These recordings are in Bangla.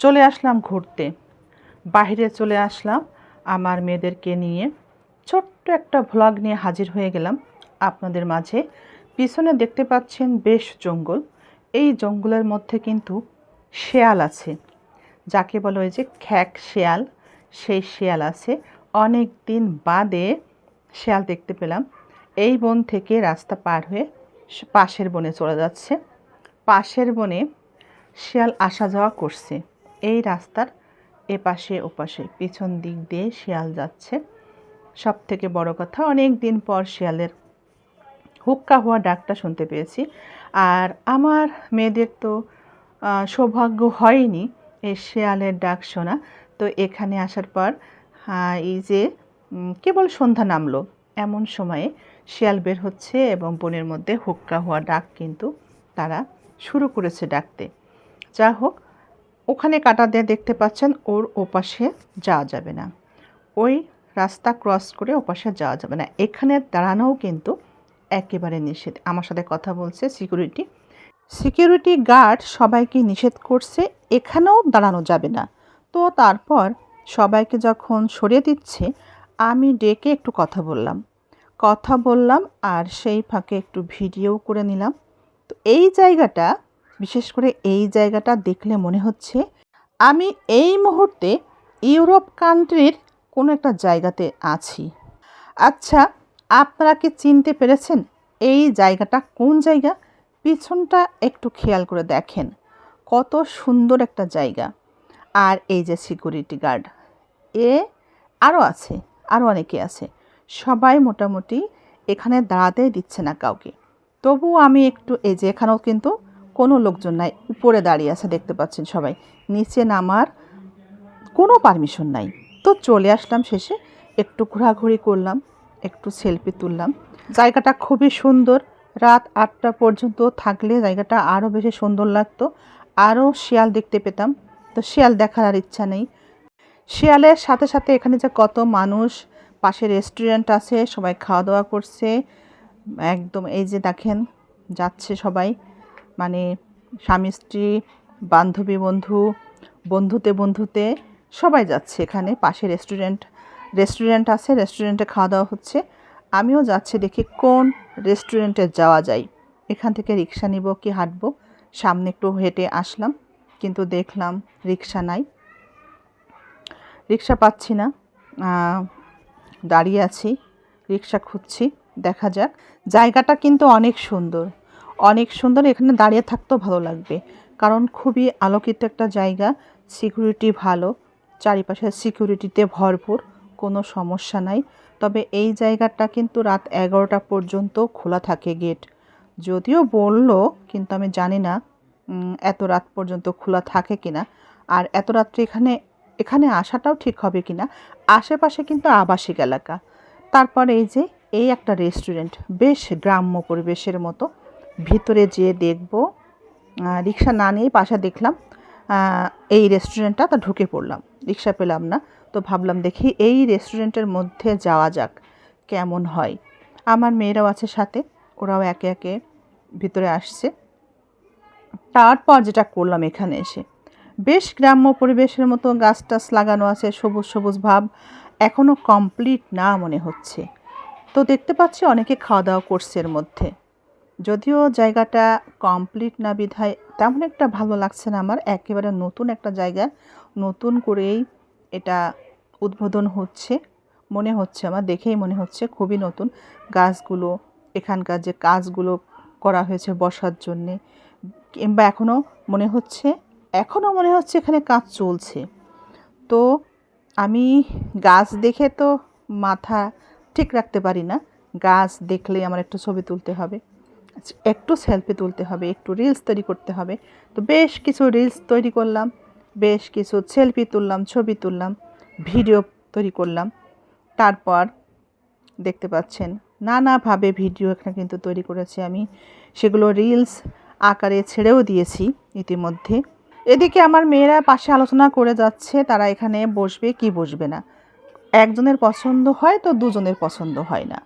চলে আসলাম ঘুরতে। বাইরে চলে আসলাম আমার মেয়েদেরকে নিয়ে। ছোট্ট একটা ভ্লগ নিয়ে হাজির হয়ে গেলাম। আপনাদের মাঝে পিছনে দেখতে পাচ্ছেন বেশ জঙ্গল। এই জঙ্গলের মধ্যে কিন্তু শেয়াল আছে। যাকে বলা হয় যে খ্যাক শেয়াল, সেই শেয়াল আছে। অনেক দিন বাদে শেয়াল দেখতে পেলাম। এই বন থেকে রাস্তা পার হয়ে পাশের বনে চলে যাচ্ছে। পাশের বনে শেয়াল আসা যাওয়া করছে। এই রাস্তার এপাশে ওপাশে, পিছন দিক দিয়ে শিয়াল যাচ্ছে। সব থেকে বড় কথা অনেক দিন পর শিয়ালের হুক্কা হওয়া ডাকটা শুনতে পেয়েছি। আর আমার মেয়েদের তো সৌভাগ্য হয়নি এই শেয়ালের ডাক শোনা। তো এখানে আসার পর এই যে কেবল সন্ধ্যা নামলো, এমন সময়ে শিয়াল বের হচ্ছে এবং বনের মধ্যে হুক্কা হওয়া ডাক কিন্তু তারা শুরু করেছে ডাকতে। যা হোক ওখানে কাটা দিয়ে দেখতে পাচ্ছেন ওর ওপাশে যাওয়া যাবে না। ওই রাস্তা ক্রস করে ওপাশে যাওয়া যাবে না। এখানে দাঁড়ানোও কিন্তু একেবারে নিষেধ। আমার সাথে কথা বলছে সিকিউরিটি সিকিউরিটি গার্ড সবাইকে নিষেধ করছে, এখানেও দাঁড়ানো যাবে না। তো তারপর সবাইকে যখন সরিয়ে দিচ্ছে, আমি ডেকে একটু কথা বললাম। কথা বললাম আর সেই ফাঁকে একটু ভিডিও করে নিলাম। তো এই জায়গাটা বিশেষ করে এই জায়গাটা দেখলে মনে হচ্ছে আমি এই মুহূর্তে ইউরোপ কান্ট্রির কোনো একটা জায়গাতে আছি। আচ্ছা আপনারা কি চিনতে পেরেছেন এই জায়গাটা কোন জায়গা? পিছনটা একটু খেয়াল করে দেখেন। কত সুন্দর একটা জায়গা। আর এই যে সিকিউরিটি গার্ড। এ আরও আছে আরও অনেকে আছে। সবাই মোটামুটি এখানে দাঁড়াতে দিচ্ছে না কাউকে। তবু আমি একটু, এই যে এখানেও কিন্তু কোনো লোকজন নাই, উপরে দাঁড়িয়ে আছে, দেখতে পাচ্ছেন সবাই। নিচে নামার কোনো পারমিশন নাই। তো চলে আসলাম শেষে, একটু ঘোরাঘুরি করলাম, একটু সেলফি তুললাম। জায়গাটা খুবই সুন্দর, রাত আটটা পর্যন্ত থাকলে জায়গাটা আরও বেশি সুন্দর লাগতো। আরও শিয়াল দেখতে পেতাম, তো শিয়াল দেখার আর ইচ্ছা নেই। শিয়ালের সাথে সাথে এখানে যে কত মানুষ, পাশে রেস্টুরেন্ট আছে, সবাই খাওয়া দাওয়া করছে। একদম এই যে দেখেন, যাচ্ছে সবাই। মানে স্বামী, স্ত্রী, বান্ধবী, বন্ধু, বন্ধুতে বন্ধুতে সবাই যাচ্ছে এখানে। পাশে রেস্টুরেন্ট রেস্টুরেন্ট আছে, রেস্টুরেন্টে খাওয়া দাওয়া হচ্ছে। আমিও যাচ্ছি, দেখি কোন রেস্টুরেন্টে যাওয়া যায়। এখান থেকে রিক্সা নিব কি হাঁটবো? সামনে একটু হেঁটে আসলাম, কিন্তু দেখলাম রিক্সা নাই। রিক্সা পাচ্ছি না দাঁড়িয়ে আছি, রিক্সা খুঁজছি, দেখা যাক। জায়গাটা কিন্তু অনেক সুন্দর। অনেক সুন্দর, এখানে দাঁড়িয়ে থাকতেও ভালো লাগবে। কারণ খুবই আলোকিত একটা জায়গা সিকিউরিটি ভালো, চারিপাশে সিকিউরিটিতে ভরপুর, কোনো সমস্যা নাই। তবে এই জায়গাটা কিন্তু রাত এগারোটা পর্যন্ত খোলা থাকে গেট যদিও বলল, কিন্তু আমি জানি না এত রাত পর্যন্ত খোলা থাকে কিনা। আর এত রাত্রে এখানে এখানে আসাটাও ঠিক হবে কিনা? আশেপাশে কিন্তু আবাসিক এলাকা। তারপর এই যে, এই একটা রেস্টুরেন্ট বেশ গ্রাম্য পরিবেশের মতো। ভিতরে দেখব। রিক্সা না নিয়ে পাশে দেখলাম এই রেস্টুরেন্টটা তা ঢুকে পড়লাম। রিক্সা পেলাম না, তো ভাবলাম দেখি এই রেস্টুরেন্টের মধ্যে যাওয়া যাক, কেমন হয়। আমার মেয়েরাও আছে সাথে, ওরাও একে একে ভিতরে আসছে। তারপর যেটা করলাম এখানে এসে, বেশ গ্রাম্য পরিবেশের মতো গাছ টাছ লাগানো আছে, সবুজ সবুজ ভাব এখনও কমপ্লিট না মনে হচ্ছে। তো দেখতে পাচ্ছি অনেকে খাওয়া দাওয়া করছে এর মধ্যে। যদিও জায়গাটা কমপ্লিট না বিধায় তেমন একটা ভালো লাগছে না আমার। একেবারে নতুন একটা জায়গা, নতুন করেই এটা উদ্বোধন হচ্ছে। মনে হচ্ছে আমার, দেখেই মনে হচ্ছে খুবই নতুন। গাছগুলো, এখানকার যে কাজগুলো করা হয়েছে বসার জন্যে, কিংবা এখনও মনে হচ্ছে এখনও মনে হচ্ছে এখানে কাজ চলছে। তো আমি গাছ দেখে তো মাথা ঠিক রাখতে পারি না। গাছ দেখলেই আমার একটু ছবি তুলতে হবে। একটু সেলফি তুলতে হবে, একটু রিলস তৈরি করতে হবে। তো বেশ কিছু রিলস তৈরি করলাম, বেশ কিছু সেলফি তুললাম, ছবি তুললাম ভিডিও তৈরি করলাম। তারপর দেখতে পাচ্ছেন, নানাভাবে ভিডিও এখানে কিন্তু তৈরি করেছি আমি। সেগুলো রিলস আকারে ছেড়েও দিয়েছি ইতিমধ্যে। এদিকে আমার মেয়েরা পাশে আলোচনা করে যাচ্ছে, তারা এখানে বসবে কি বসবে না। একজনের পছন্দ হয় তো দুজনের পছন্দ হয় না।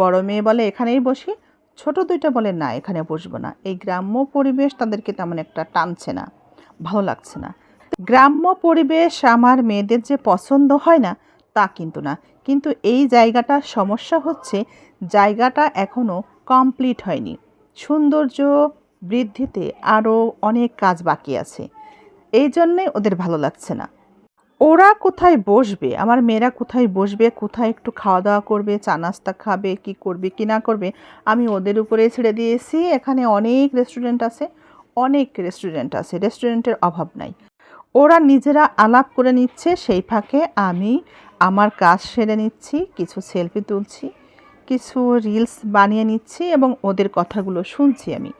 বড় মেয়ে বলে, এখানেই বসি। ছোট দুইটা বলে না, এখানে বসবো না। এই গ্রাম্য পরিবেশ তাদেরকে তেমন একটা টানছে না, ভালো লাগছে না। গ্রাম্য পরিবেশ আমার মেয়েদের যে পছন্দ হয় না, তা কিন্তু না। কিন্তু এই জায়গাটার সমস্যা হচ্ছে, জায়গাটা এখনও কমপ্লিট হয়নি। সৌন্দর্য বৃদ্ধিতে আরও অনেক কাজ বাকি আছে। এই জন্যে ওদের ভালো লাগছে না। ওরা কোথায় বসবে? আমার মেয়েরা কোথায় বসবে? কোথায় একটু খাওয়া দাওয়া করবে? চা নাস্তা খাবে? কি করবে? কি না করবে? আমি ওদের উপরে ছেড়ে দিয়েছি। এখানে অনেক রেস্টুরেন্ট আছে। অনেক রেস্টুরেন্ট আছে। রেস্টুরেন্টের অভাব নাই। ওরা নিজেরা আলাপ করে নিচ্ছে। সেই ফাঁকে আমি আমার কাজ সেরে নিচ্ছি। কিছু সেলফি তুলছি। কিছু রিলস বানিয়ে নিচ্ছি এবং ওদের কথাগুলো শুনছি আমি।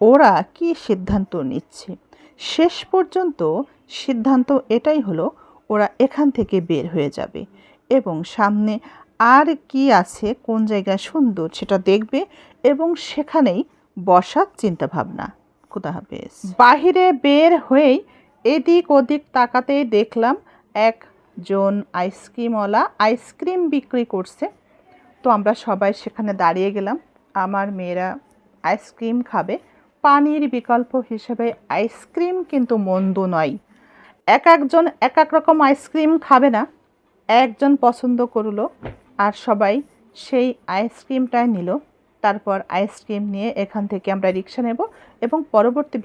ওরা কি সিদ্ধান্ত নিচ্ছে? শেষ পর্যন্ত সিদ্ধান্ত এটাই হলো ওরা এখান থেকে বের হয়ে যাবে এবং সামনে আর কি আছে, কোন জায়গা সুন্দর সেটা দেখবে এবং সেখানেই বসার চিন্তা ভাবনা খুদা হাফেজ। বাহিরে বের হয়েই এদিক ওদিক তাকাতেই দেখলাম একজন আইসক্রিমওয়ালা আইসক্রিম বিক্রি করছে। তো আমরা সবাই সেখানে দাঁড়িয়ে গেলাম। আমার মেয়েরা আইসক্রিম খাবে। পানির বিকল্প হিসেবে আইসক্রিম কিন্তু মন্দ নয়। এক একজন এক এক রকম আইসক্রিম খাবে না। একজন পছন্দ করল আর সবাই সেই আইসক্রিমটাই নিল। তারপর আইসক্রিম নিয়ে এখান থেকে আমরা রিক্সা নেব এবং পরবর্তী